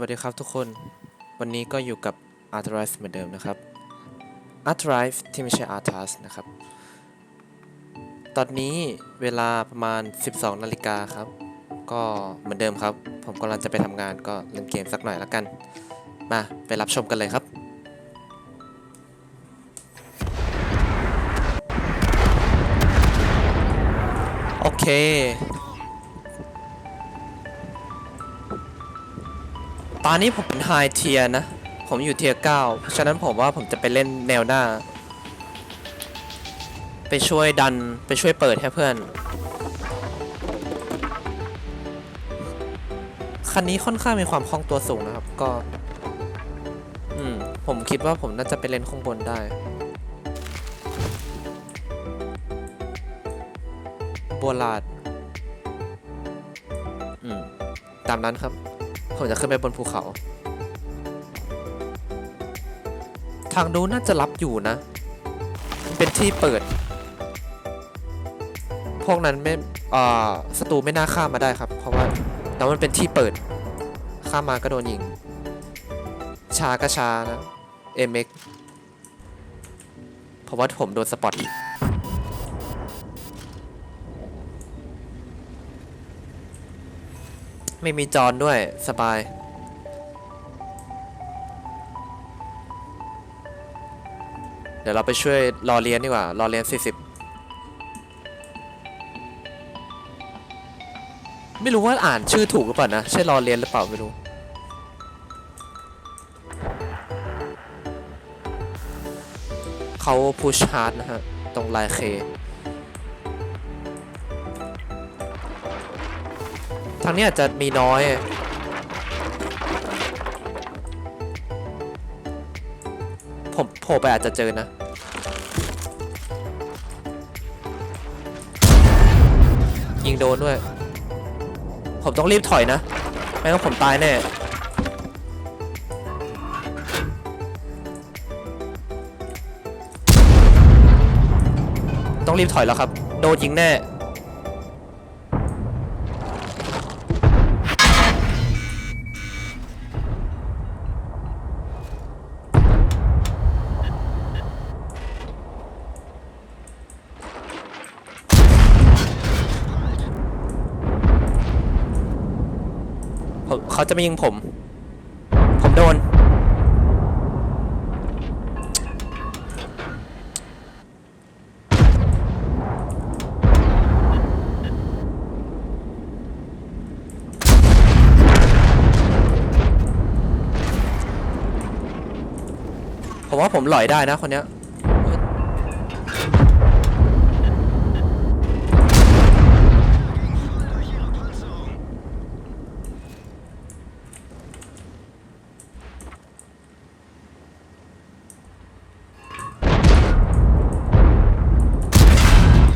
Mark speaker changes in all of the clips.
Speaker 1: วัสดีครับทุกคน วันนี้ก็อยู่กับ a r t r i f e เหมือนเดิมนะครับ a r t r i f e ที่ไม่ใช่ a r t a s นะครับ ตอนนี้เวลาประมาณ 12 นาฬิกาครับ ก็เหมือนเดิมครับ ผมกำลังจะไปทำงานก็เล่นเกมสักหน่อยแล้วกัน มาไปรับชมกันเลยครับโอเค ตอนนี้ผมเป็นไฮเทียนะ ผมอยู่เทียเก้าเพราะฉะนั้นผมว่าผมจะไปเล่นแนวหน้า ไปช่วยดันไปช่วยเปิดให้เพื่อน คันนี้ค่อนข้างมีความคล่องตัวสูงนะครับ ก็ อืม ผมคิดว่าผมน่าจะไปเล่นข้างบนได้บัวลาดอืม ตามนั้นครับ ผมจะขึ้นไปบนภูเขา ทางดูน่าจะรับอยู่นะ เป็นที่เปิด พวกนั้นไม่อ่าศัตรูไม่น่าข้ามมาได้ครับ เพราะว่าแล้วมันเป็นที่เปิด ข้ามมาก็โดนยิง ช้าก็ช้านะ MX เพราะว่าผมโดนสปอต ไม่มีจอนด้วยสบาย เดี๋ยวเราไปช่วยรอเรียนดีกว่ารอเรียน 40 ไม่รู้ว่าอ่านชื่อถูกหรือเปล่านะ ใช่รอเรียนหรือเปล่าไม่รู้เขาพุชฮาร์ดนะฮะ ตรงลายเค ทางนี้อาจจะมีน้อยผมโผล่ไปอาจจะเจอนะ ยิงโดนด้วย ผมต้องรีบถอยนะ ไม่งั้นผมตายแน่ ต้องรีบถอยแล้วครับ โดนยิงแน่ เขาจะมายิงผม ผมโดน ผมว่าผมหลอยได้นะคนเนี้ย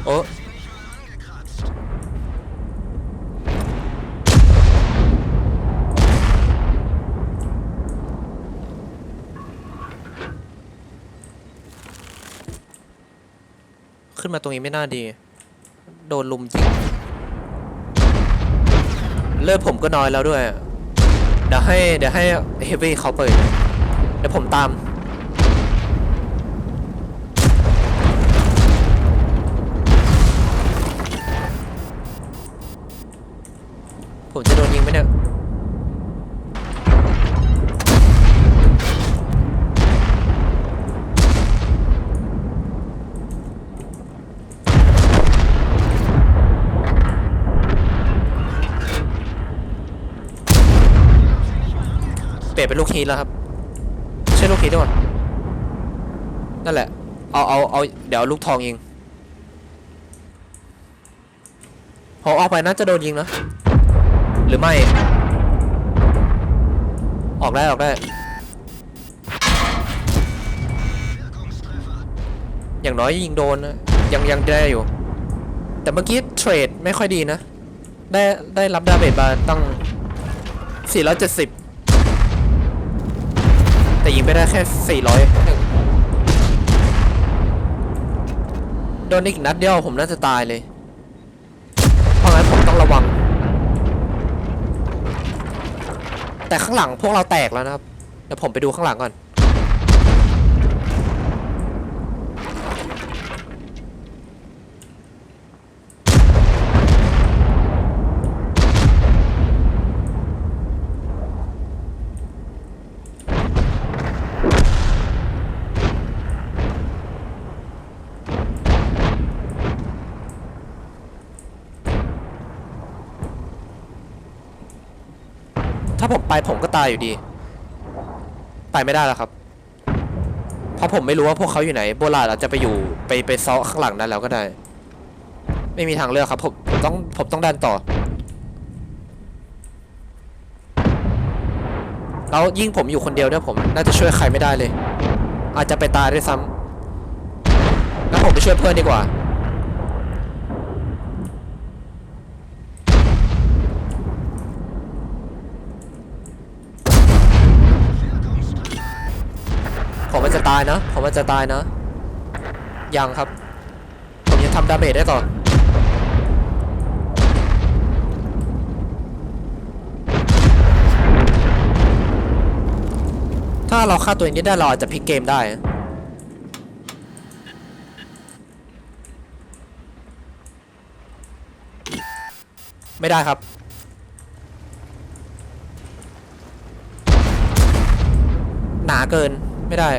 Speaker 1: โอ้ขึ้ นมาตรงนี้ไม่น่าดี โดนลุมยิงเลือดผมก็น้อยแล้วด้วย เดี๋ยวให้เดี๋ยวให้เฮฟวี่เขาเปิด เดี๋ยวผมตาม ผมจะโดนยิงไหมเนี่ย ลี่ยนเป็นลูกฮีแล้วครับใช่ลูกฮีทด้วยนั่นแหละ เอาเอาเอาเดี๋ยวลูกทองยิงพอออกไปน่าจะโดนยิงนะ หรือไม่ ออกได้ออกได้ อย่างน้อยยิงโดนนะยังยังได้อยู่ แต่เมื่อกี้เทรดไม่ค่อยดีนะ ได้ได้รับดาเมจมาตั้ง 470 แต่ยิงไปได้แค่400โดนอีกนัดเดียวผมน่าจะตายเลย เพราะงั้นผมต้องระวัง แต่ข้างหลังพวกเราแตกแล้วนะครับ เดี๋ยวผมไปดูข้างหลังก่อน ถ้าผมไปผมก็ตายอยู่ดี ไปไม่ได้แล้วครับ เพราะผมไม่รู้ว่าพวกเขาอยู่ไหน โบราณอาจจะไปอยู่ไปไปซ้อข้างหลังนั้นแล้วก็ได้ ไม่มีทางเลือกครับ ผมผมต้องผมต้องดันต่อ แล้วยิ่งผมอยู่คนเดียวเนี่ยผมน่าจะช่วยใครไม่ได้เลย อาจจะไปตายด้วยซ้ำแล้วผมไปช่วยเพื่อนดีกว่า ผมมันจะ ตายนะผมมันจะตายนะ ยังครับ ผมยังทำดาเมจได้ต่อถ้าเราฆ่าตัวเองนี้ได้เราอาจจะพลิกเกมได้ ไม่ได้ครับ หนาเกินไม่ได้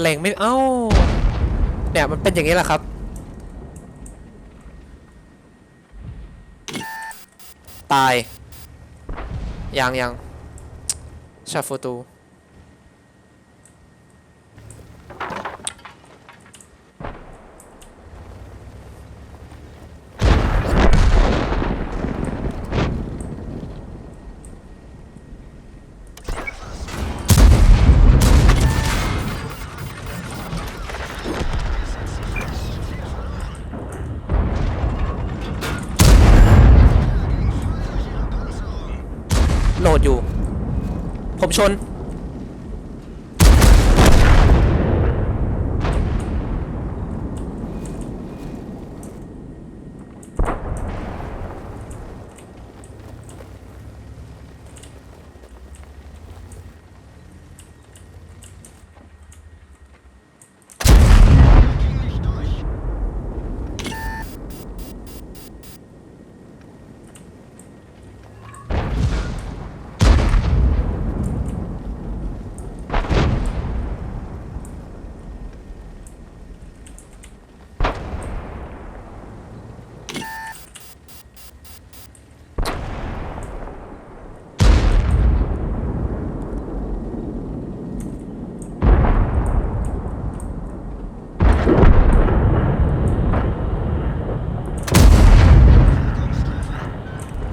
Speaker 1: แรงไม่เอ้าเนี่ยมันเป็นอย่างนี้แหละครับ ตาย ยังยังชาฟูตู ชน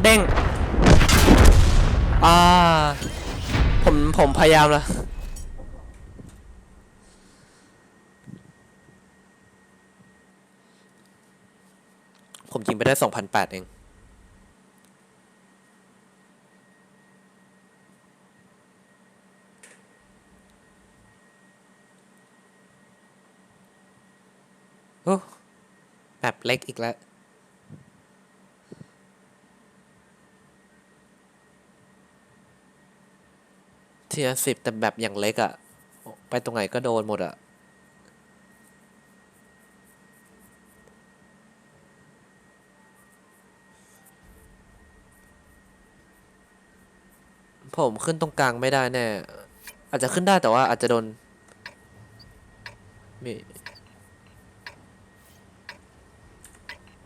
Speaker 1: เด้ง อ่า ผมพยายามล้วผมยิงไปได้สองพันแปดเอง โอ้แบบเล็กอีกแล้ว เทียสิบแต่แบบอย่างเล็กอะไปตรงไหนก็โดนหมดอะ่ะผมขึ้นตรงกลางไม่ได้แน่ อาจจะขึ้นได้แต่ว่าอาจจะโดนมี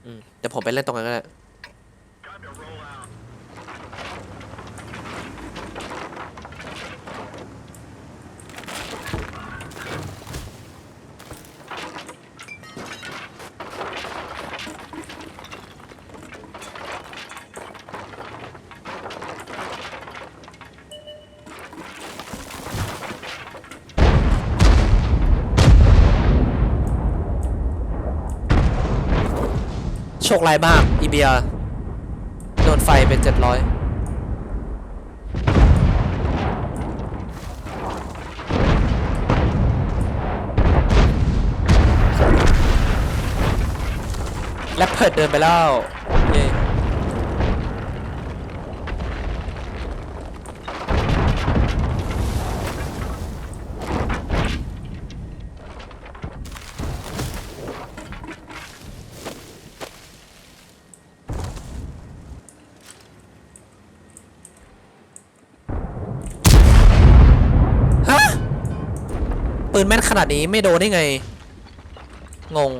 Speaker 1: อืมเดี๋ยวผมไปเล่นตรงนั้นก็ได้ คร้ายมาก อีเบียโดนไฟเป็นเจ็ดร้อยและเพิดเดินไปแล้ว ปืนแม่นขนาดนี้ไม่โดนได้ไง งง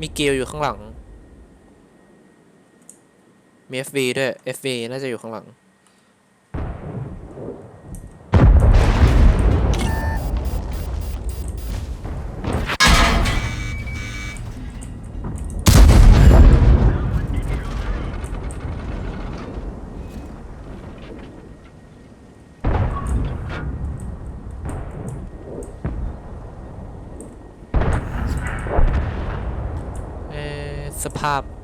Speaker 1: มีเกลอยู่ข้างหลัง มี FV ด้วย FV น่าจะอยู่ข้างหลัง เอสภาพ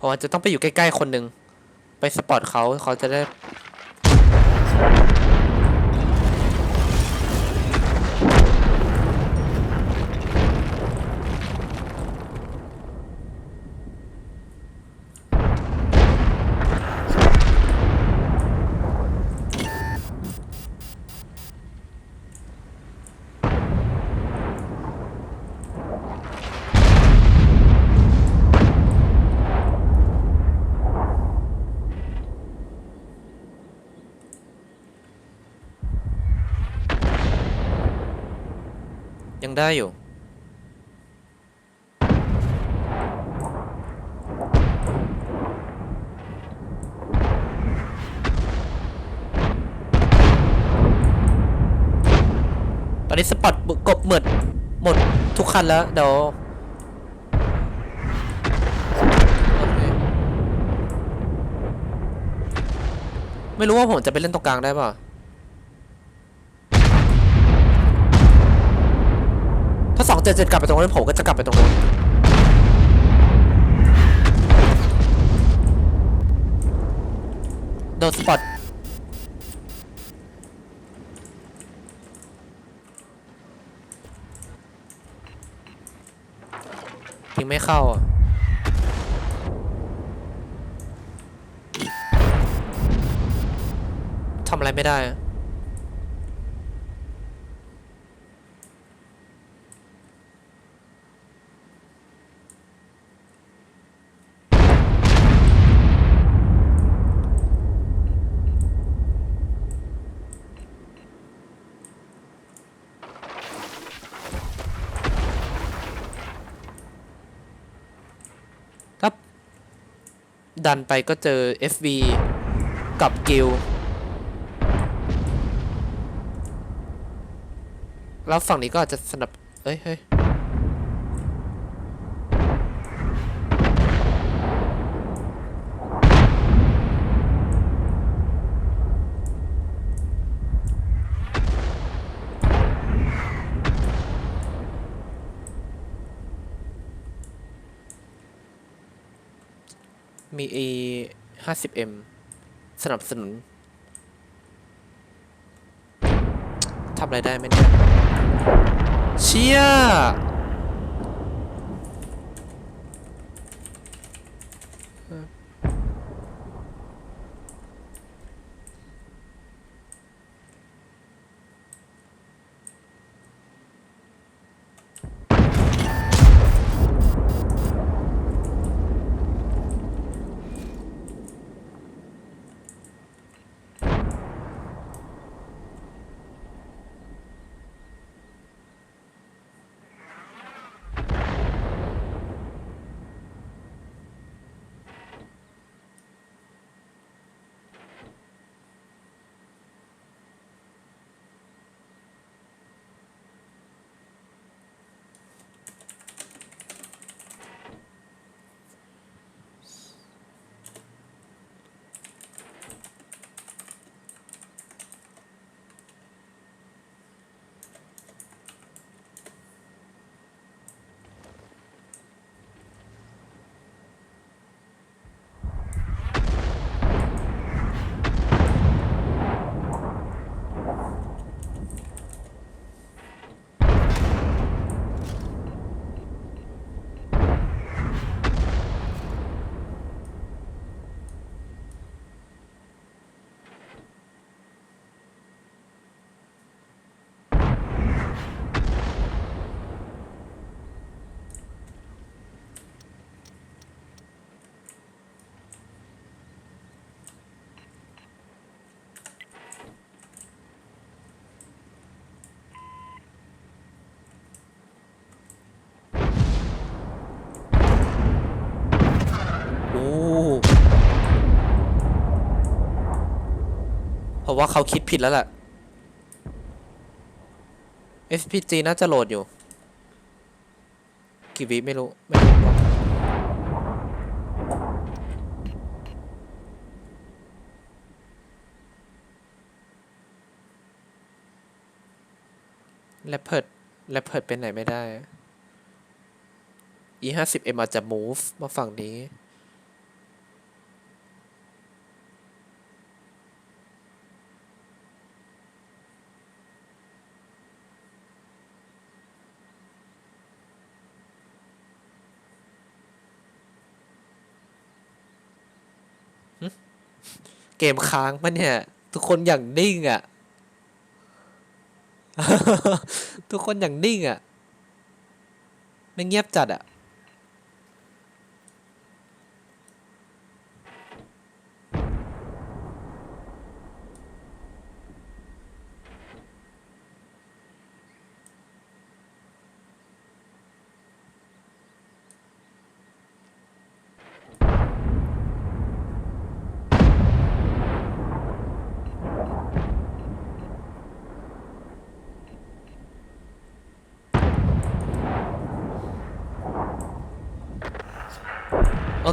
Speaker 1: เพราะว่าจะต้องไปอยู่ใกล้ๆคนหนึ่งไปสปอร์ตเขาเขาจะได้ ยังได้อยู่ ตอนนี้สปอตกบหมดหมดทุกคันแล้ว เดี๋ยวไม่รู้ว่าผมจะไปเล่นตรงกลางได้ป่ะ ถ้าสองเจ็ดเจ็ดกลับไปตรงนั้นผมก็จะกลับไปตรงนู้นโดนสปอตยิงไม่เข้าอะทำอะไรไม่ได้ ดันไปก็เจอ FV กับกิลแล้วฝั่งนี้ก็อาจจะสนับ เอ้ยเฮ้ย มี A 50M สนับสนุนทำอะไรได้ไหมเนี่ยเชี่ย เพราะว่าเขาคิดผิดแล้วล่ะ SPG น่าจะโหลดอยู่ กี่วิไม่รู้ ไม่รู้แรปเพิดแรปเพิดเป็นไหนไม่ได้ E ห้าสิบ M อาจจะ move มาฝั่งนี้ เกมค้างปะเนี่ย ทุกคนอย่างนิ่งอะ ทุกคนอย่างนิ่งอะไม่เงียบจัดอะ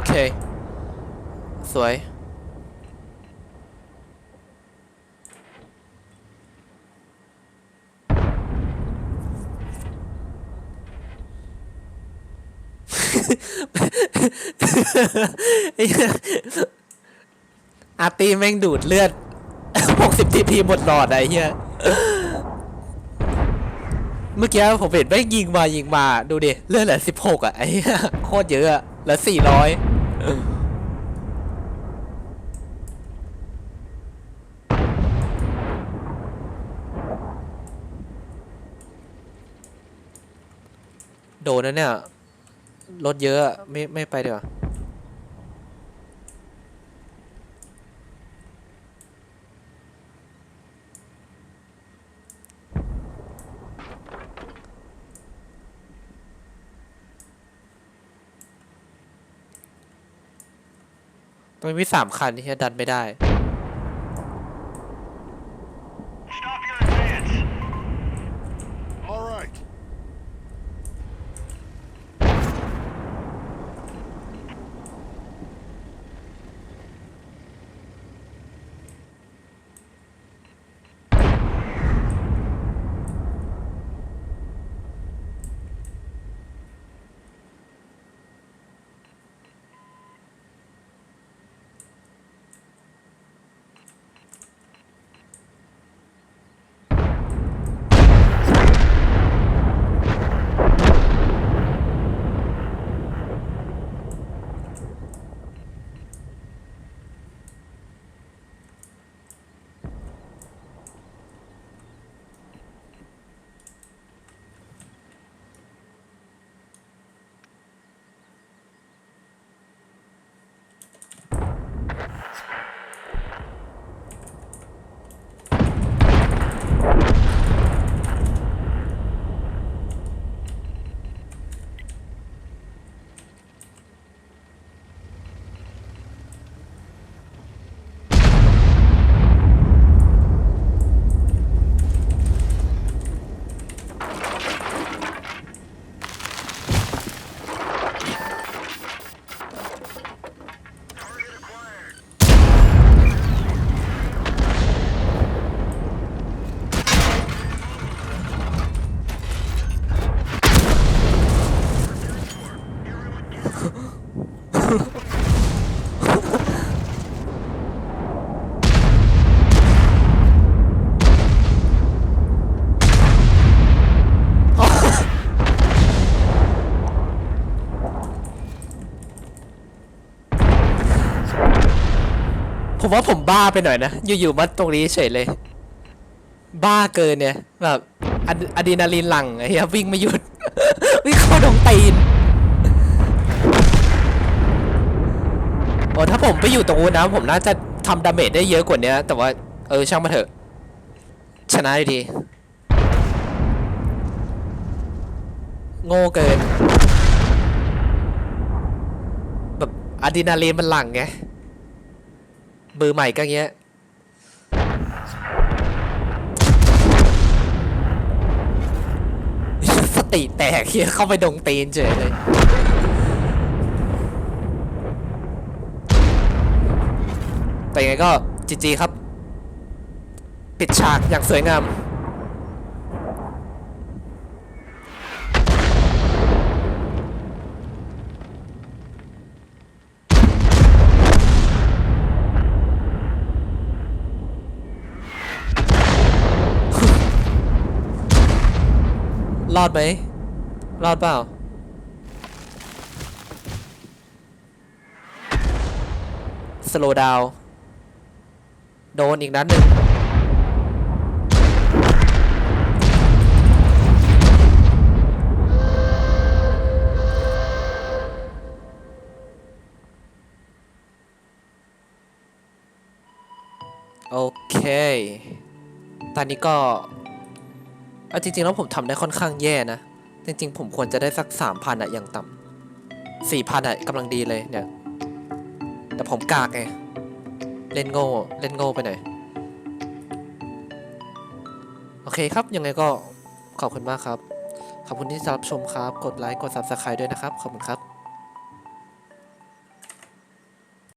Speaker 1: เค สวยไอ้เอ้าร์ตีแม่งดูดเลือด 60ทีพีหมดหลอดไอ้เหี้ย เมื่อกี้ผมเห็นแม่งยิงมายิงมา ดูดิ เลือดเหลือ16 อะ ไอ้เหี้ย โคตรเยอะอะเหลือ400 โดนนะเนี่ย รถเยอะอะไม่ไม่ไปดีกว่า ตรงนี้มีสามคันที่จะดันไม่ได้ ผมว่าผมบ้าไปหน่อยนะ อยู่ๆมาตรงนี้เฉยเลย บ้าเกินเนี่ย แบบอะดรีนาลีนหลั่งไอ้เหี้ยวิ่งไม่หยุด วิ่งเข้าดงตีน โอ้ถ้าผมไปอยู่ตรงนู้นนะ ผมน่าจะทำดาเมจได้เยอะกว่านี้แต่ว่า เออช่างมาเถอะ ชนะดี โง่เกิน แบบอะดรีนาลีนมันหลั่งไง มือใหม่ก็เงี้ย สติแตกเฮียเข้าไปดงตีนเฉยเลยแต่ยังไงก็จีจีครับ ปิดฉากอย่างสวยงาม รอดไหมรอดเปล่า สโลดาวโดนอีกนัดหนึ่งโอเค ตอนนี้ก็ เอาจริงๆแล้วผมทำได้ค่อนข้างแย่นะ จริงๆ ผมควรจะได้สักสามพันอะอย่างต่ำสี่พันอะกำลังดีเลยเนี่ย แต่ผมกากไง เล่นโง่ เล่นโง่ไปหน่อย โอเคครับ ยังไงก็ขอบคุณมากครับ ขอบคุณที่รับชมครับ กดไลค์ กด Subscribe ด้วยนะครับ ขอบคุณครับ